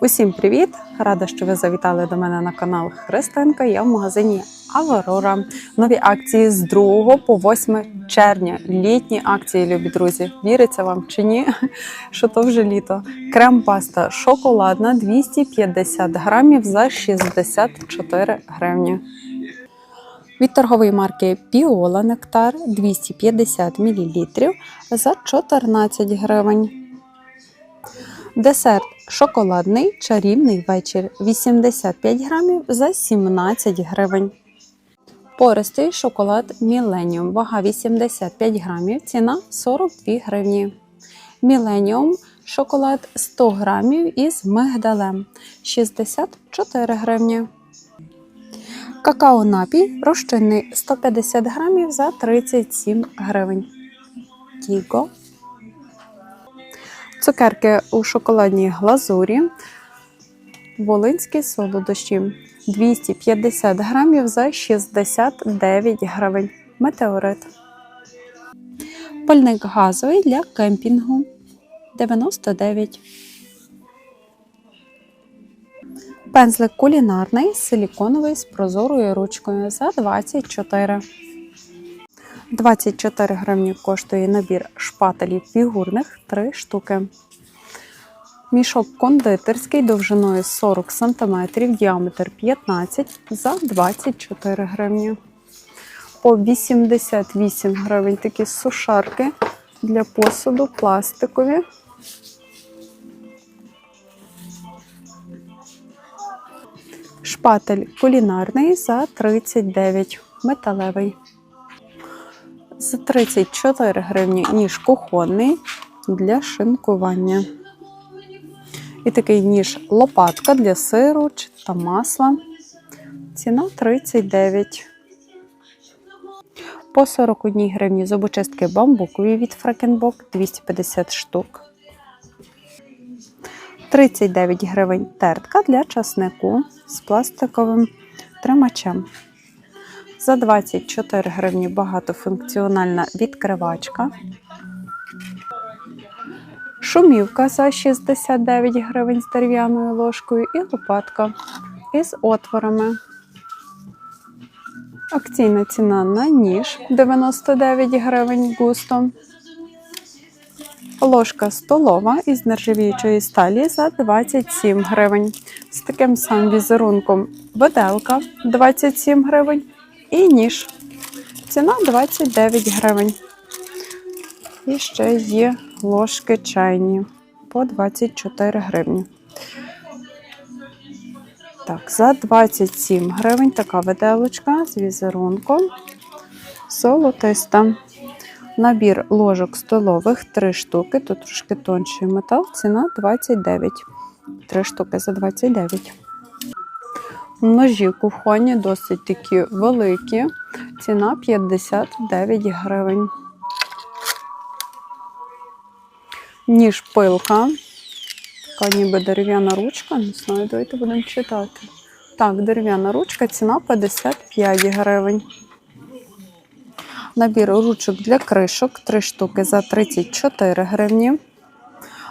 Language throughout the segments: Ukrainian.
Усім привіт! Рада, що ви завітали до мене на канал Христинка. Я в магазині Аврора. Нові акції з 2 по 8 червня. Літні акції, любі друзі. Віриться вам чи ні? Що то вже літо. Крем-паста шоколадна 250 грамів за 64 гривні. Від торгової марки Піола Нектар 250 мл за 14 гривень. Десерт шоколадний чарівний вечір 85 грамів за 17 гривень. Пористий шоколад Millennium, вага 85 грамів, ціна 42 гривні. Millennium шоколад 100 грамів із мигдалем 64 гривні. Какао напій розчинний 150 грамів за 37 гривень. Кіго Цукерки у шоколадній глазурі. Волинські солодощі 250 грамів за 69 гривень. Метеорит. Пальник газовий для кемпінгу 99. Пензлик кулінарний силіконовий з прозорою ручкою за 24. 24 гривні коштує набір шпателів фігурних 3 штуки. Мішок кондитерський довжиною 40 см, діаметр 15 за 24 гривні. По 88 гривень такі сушарки для посуду пластикові. Шпатель кулінарний за 39 металевий. За 34 гривні ніж кухонний для шинкування. І такий ніж лопатка для сиру та масла. Ціна 39. По 41 гривні зубочистки бамбукові від Фрекенбок 250 штук. 39 гривень тертка для часнику з пластиковим тримачем. За 24 гривні багатофункціональна відкривачка. Шумівка за 69 гривень з дерев'яною ложкою і лопатка із отворами. Акційна ціна на ніж 99 гривень густом. Ложка столова із нержавіючої сталі за 27 гривень. З таким самим візерунком виделка 27 гривень і ніж. Ціна 29 гривень. І ще є ложки чайні по 24 гривні. Так, за 27 гривень така виделочка з візерунком. Золотиста. Набір ложок столових 3 штуки. Тут трошки тонший метал. Ціна 29. 3 штуки за 29. Ножі кухонні досить такі великі. Ціна 59 гривень. Ніж пилка. Така ніби дерев'яна ручка. Не знаю, давайте будемо читати. Так, дерев'яна ручка, ціна 55 гривень. Набір ручок для кришок 3 штуки за 34 гривні.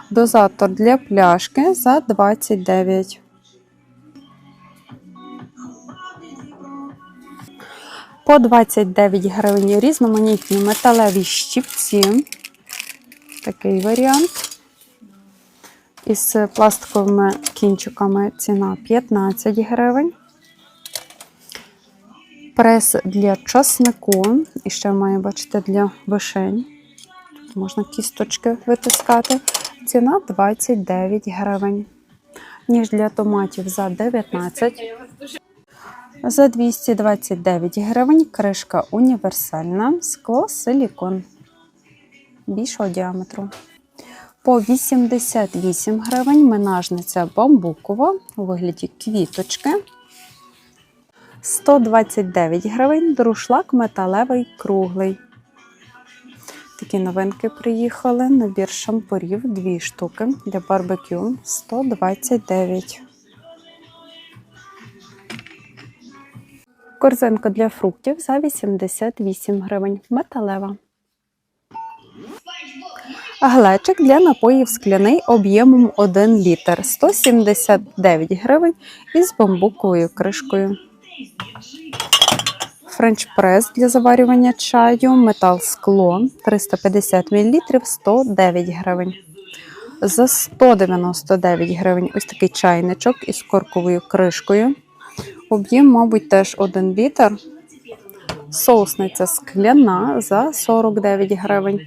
Дозатор для пляшки за 29. По 29 гривень різноманітні металеві щипці. Такий варіант. Із пластиковими кінчиками ціна 15 гривень. Прес для часнику. І ще має, бачите, для вишень. Тут можна кісточки витискати. Ціна 29 гривень. Ніж для томатів за 19. За 229 гривень кришка універсальна, скло силікон більшого діаметру. По 88 гривень менажниця бамбукова у вигляді квіточки. 129 гривень друшлак металевий круглий. Такі новинки приїхали. Набір шампурів 2 штуки для барбекю 129. Корзинка для фруктів за 88 гривень. Металева. Глечик для напоїв скляний об'ємом 1 літр 179 гривень із бамбуковою кришкою. Френч-прес для заварювання чаю, метал скло 350 мл 109 гривень. За 199 гривень ось такий чайничок із корковою кришкою. Об'єм, мабуть, теж 1 літр. Соусниця скляна за 49 гривень.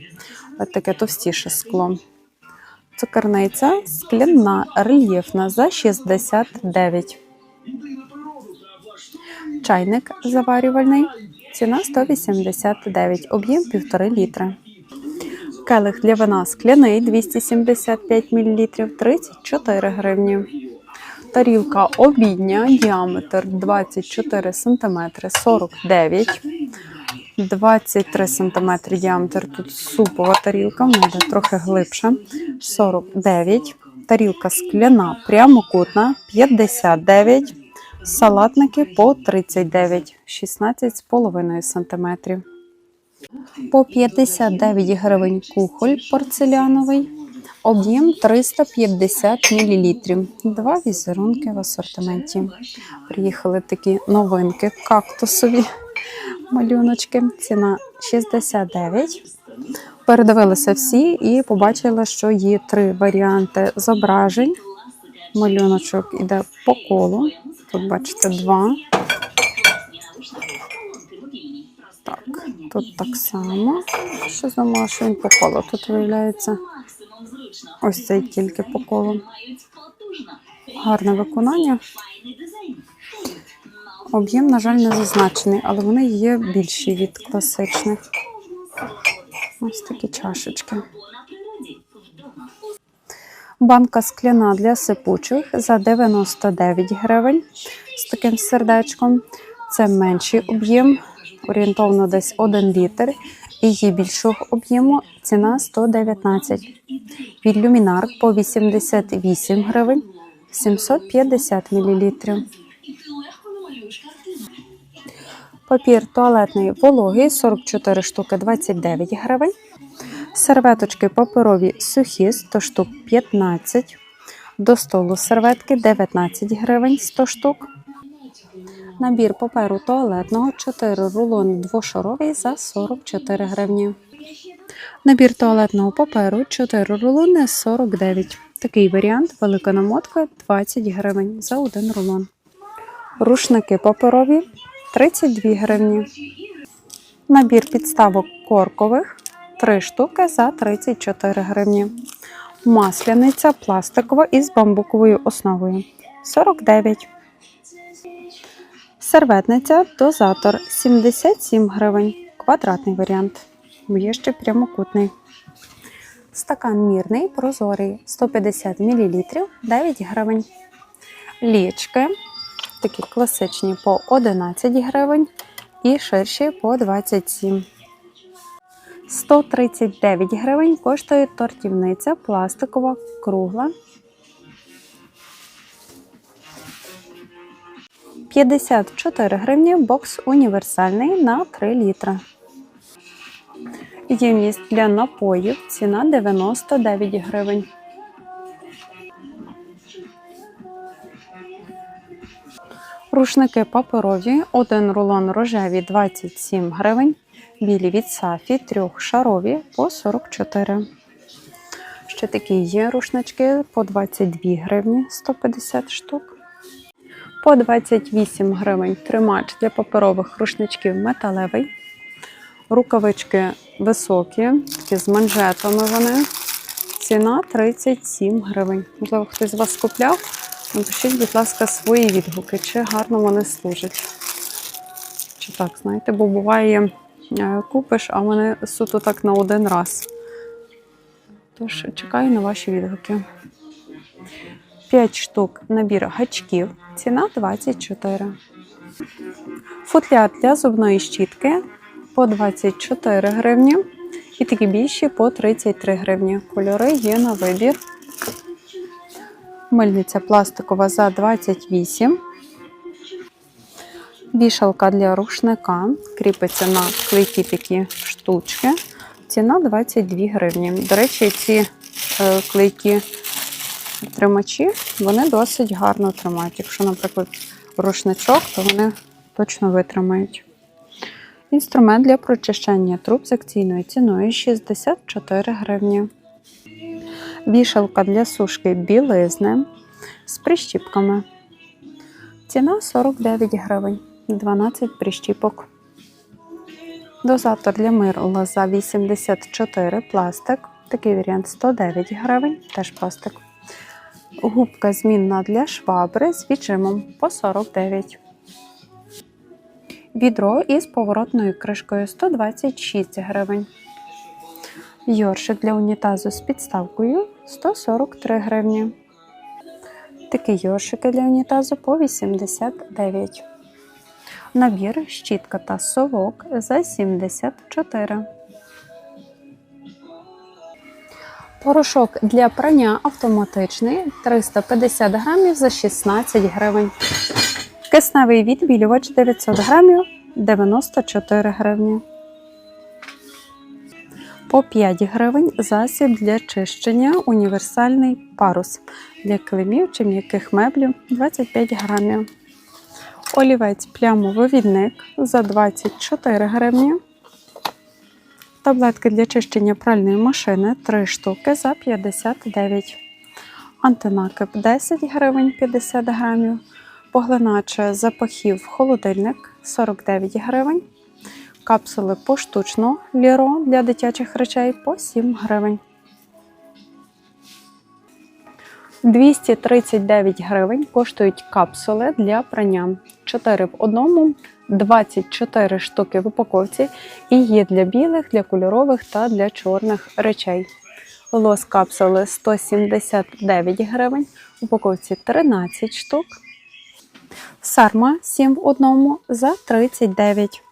Таке товстіше скло. Цукерниця скляна рельєфна за 69. Чайник заварювальний. Ціна 189, об'єм 1,5 літра. Келих для вина скляний 275 мл 34 гривні. Тарілка обідня, діаметр 24 см 49 23 см діаметр. Тут супова тарілка, вона трохи глибша. 49. Тарілка скляна, прямокутна 59. Салатники по 39, 16,5 см. По 59 гривень кухоль порцеляновий. Об'єм 350 мл. Два візерунки в асортименті. Приїхали такі новинки кактусові малюночки. Ціна 69. Передивилися всі і побачила, що є три варіанти зображень. Малюночок іде по колу. Тут бачите два. Так, тут так само. Що думала, що по колу. Тут виявляється ось цей тільки по колу. Гарне виконання. Об'єм, на жаль, не зазначений, але вони є більші від класичних. Ось такі чашечки. Банка скляна для сипучих за 99 гривень з таким сердечком. Це менший об'єм, орієнтовно десь 1 літр. Є більшого об'єму ціна 119. Від люмінар по 88 гривень 750 мл. Папір туалетний вологий 44 штуки 29 гривень. Серветочки паперові сухі 100 штук 15. До столу серветки 19 гривень 100 штук. Набір паперу туалетного 4 рулони двошаровий за 44 гривні. Набір туалетного паперу 4 рулони 49. Такий варіант велика намотка 20 гривень за один рулон. Рушники паперові 32 гривні. Набір підставок коркових 3 штуки за 34 гривні. Масляниця пластикова із бамбуковою основою 49. Серветниця дозатор 77 гривень. Квадратний варіант. Є ще прямокутний. Стакан мірний, прозорий 150 мл 9 гривень. Лічки такі класичні по 11 гривень і ширші по 27. 139 гривень коштує тортівниця пластикова кругла. 54 гривні бокс універсальний на 3 літра. Ємність для напоїв ціна 99 гривень. Рушники паперові, один рулон рожеві 27 гривень, білі від сафі, трьохшарові по 44. Ще такі є рушнички по 22 гривні 150 штук. По 28 гривень тримач для паперових рушничків металевий. Рукавички високі, такі з манжетами вони. Ціна 37 гривень. Можливо, хтось з вас купляв. Напишіть, будь ласка, свої відгуки, чи гарно вони служать. Чи так, знаєте, бо буває, е, купиш, а вони суто так на один раз. Тож чекаю на ваші відгуки. 5 штук набір гачків. Ціна 24. Футляр для зубної щітки по 24 гривні. І такі більші по 33 гривні. Кольори є на вибір. Мильниця пластикова за 28. Вішалка для рушника. Кріпиться на клейкі такі штучки. Ціна 22 гривні. До речі, ці е, клейкі тримачі вони досить гарно тримають. Якщо, наприклад, рушничок, то вони точно витримають. Інструмент для прочищення труб з акційною ціною 64 гривні. Вішалка для сушки білизни з прищіпками. Ціна 49 гривень, 12 прищіпок. Дозатор для мирла за 84 пластик. Такий варіант 109 гривень, теж пластик. Губка змінна для швабри з віджимом по 49. Відро із поворотною кришкою 126 гривень. Йоршик для унітазу з підставкою 143 гривні. Такі йоршики для унітазу по 89. Набір щітка та совок за 74. Порошок для прання автоматичний 350 грамів за 16 гривень. Кисневий відбілювач 900 грамів 94 гривні. По 5 гривень засіб для чищення універсальний парус для килимів чи м'яких меблів 25 грамів. Олівець плямовивідник за 24 гривні. Таблетки для чищення пральної машини 3 штуки за 59. Антинакип 10 гривень 50 грамів. Поглиначе запахів холодильник 49 гривень. Капсули поштучно ліро для дитячих речей по 7 гривень. 239 гривень коштують капсули для прання. 4 в одному, 24 штуки в упаковці і є для білих, для кольорових та для чорних речей. Лос капсули 179 гривень, в упаковці 13 штук. Сарма 7 в одному за 39.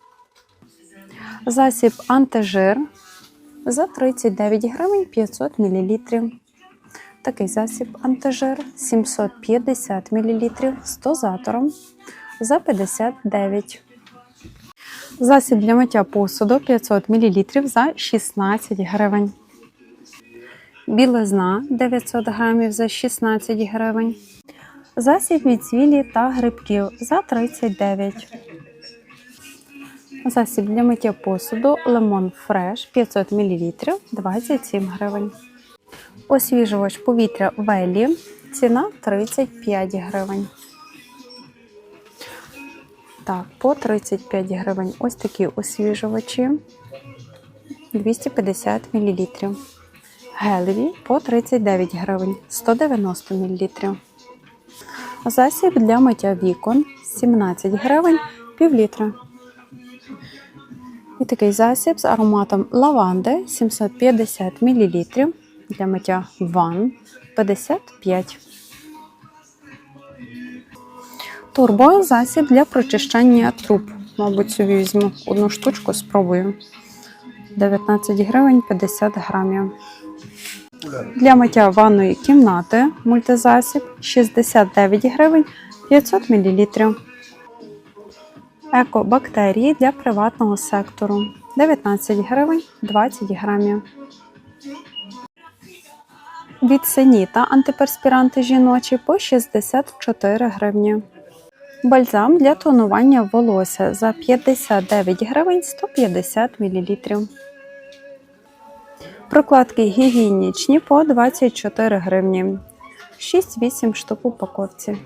Засіб антижир за 39 гривень 500 мл. Такий засіб антижир 750 мл з дозатором за 59. Засіб для миття посуду 500 мл за 16 гривень. Білизна 900 грамів за 16 гривень. Засіб від цвілі та грибків за 39. Засіб для миття посуду Lemon Fresh 500 мл 27 гривень. Освіжувач повітря Велі. Ціна 35 гривень. Так, по 35 гривень. Ось такі освіжувачі 250 мл. Гелеві по 39 гривень 190 мл. Засіб для миття вікон 17 гривень пів літра. І такий засіб з ароматом лаванди 750 мл для миття ванн 55. Турбо засіб для прочищання труб. Мабуть, собі візьму одну штучку, спробую. 19 гривень 50 грамів. Для миття ванної кімнати мультизасіб 69 гривень 500 мл. Екобактерії для приватного сектору 19 гривень 20 грамів. Від синіта антиперспіранти жіночі по 64 гривні. Бальзам для тонування волосся за 59 гривень 150 мл. Прокладки гігієнічні по 24 гривні. 6-8 штук упаковці.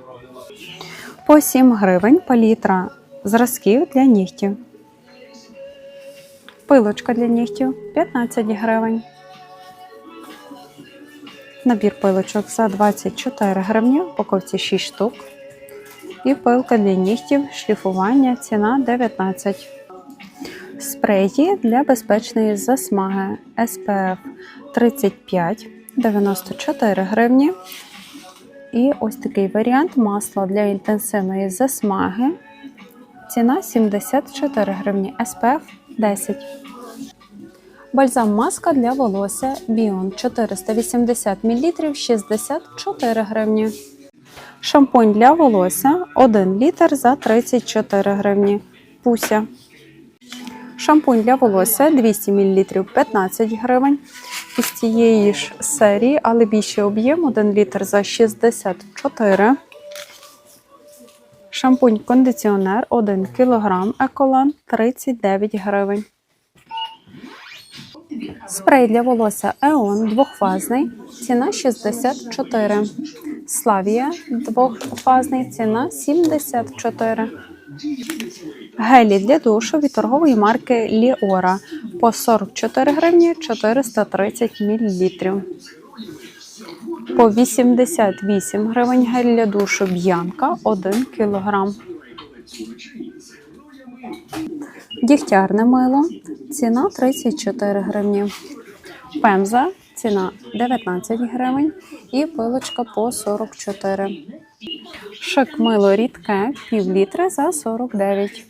По 7 гривень палітра зразків для нігтів. Пилочка для нігтів 15 гривень. Набір пилочок за 24 гривні, упаковці 6 штук. І пилка для нігтів, шліфування, ціна 19. Спреї для безпечної засмаги SPF 35 94 гривні. І ось такий варіант масла для інтенсивної засмаги. Ціна 74 гривні, SPF 10. Бальзам маска для волосся Bion 480 мл 64 гривні. Шампунь для волосся 1 літр за 34 гривні. Пуся. Шампунь для волосся 200 мл 15 гривень. Із цієї ж серії, але більший об'єм 1 літр за 64. Шампунь кондиціонер 1 кг Еколан 39 гривень. Спрей для волосся Еон двохфазний. Ціна 64. Славія двохфазний. Ціна 74. Гелі для душу від торгової марки Ліора по 44 гривні 430 мл. По 88 гривень гель для душу Б'янка 1 кг. Дігтярне мило. Ціна 34 гривні. Пемза ціна 19 гривень і пилочка по 44. Шик мило рідке пів літра за 49.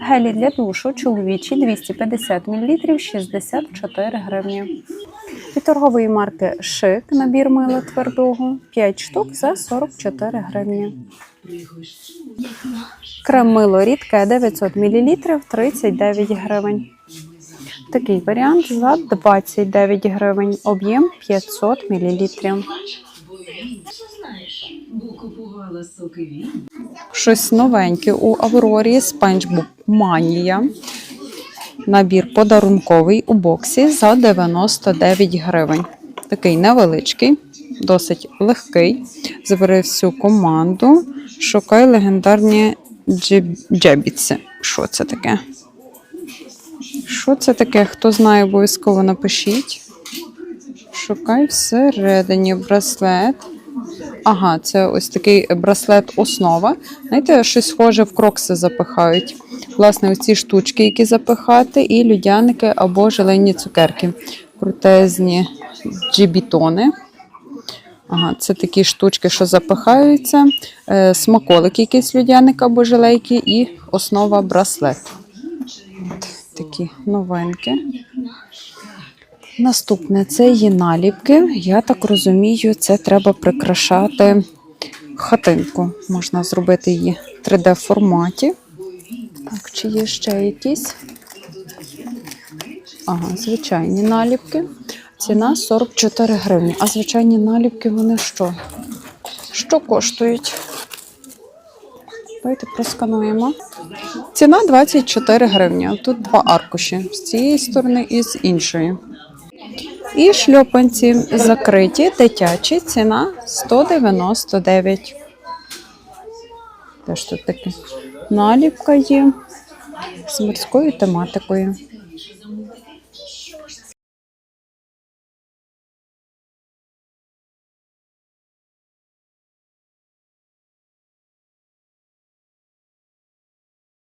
Гелі для душу чоловічі 250 мл 64 гривні. Від торгової марки Шик набір мила твердого 5 штук за 44 гривні. Крем мило рідке 900 мл 39 гривень. Такий варіант за 29 гривень, об'єм 500 мл. Щось новеньке у Аврорі SpongeBob Mania. Набір подарунковий у боксі за 99 гривень. Такий невеличкий, досить легкий. Забери всю команду. Шукай легендарні джеб- джебіці. Що це таке? Що це таке? Хто знає, обов'язково напишіть. Шукай всередині браслет. Ага, це ось такий браслет основа. Знаєте, щось схоже в крокси запихають. Власне, ось ці штучки, які запихати, і людяники або желені цукерки. Крутезні джібітони. Ага, це такі штучки, що запихаються. Е, смаколик якийсь людяник або желейки, і основа браслет. Такі новинки. Наступне це є наліпки. Я так розумію, це треба прикрашати хатинку. Можна зробити її в 3D форматі. Так, чи є ще якісь? Ага, звичайні наліпки. Ціна 44 гривні. А звичайні наліпки вони що? Що коштують? Давайте проскануємо. Ціна 24 гривні. Тут два аркуші з цієї сторони і з іншої. І шльопанці закриті, дитячі, ціна 199. Теж тут таке наліпка є з морською тематикою.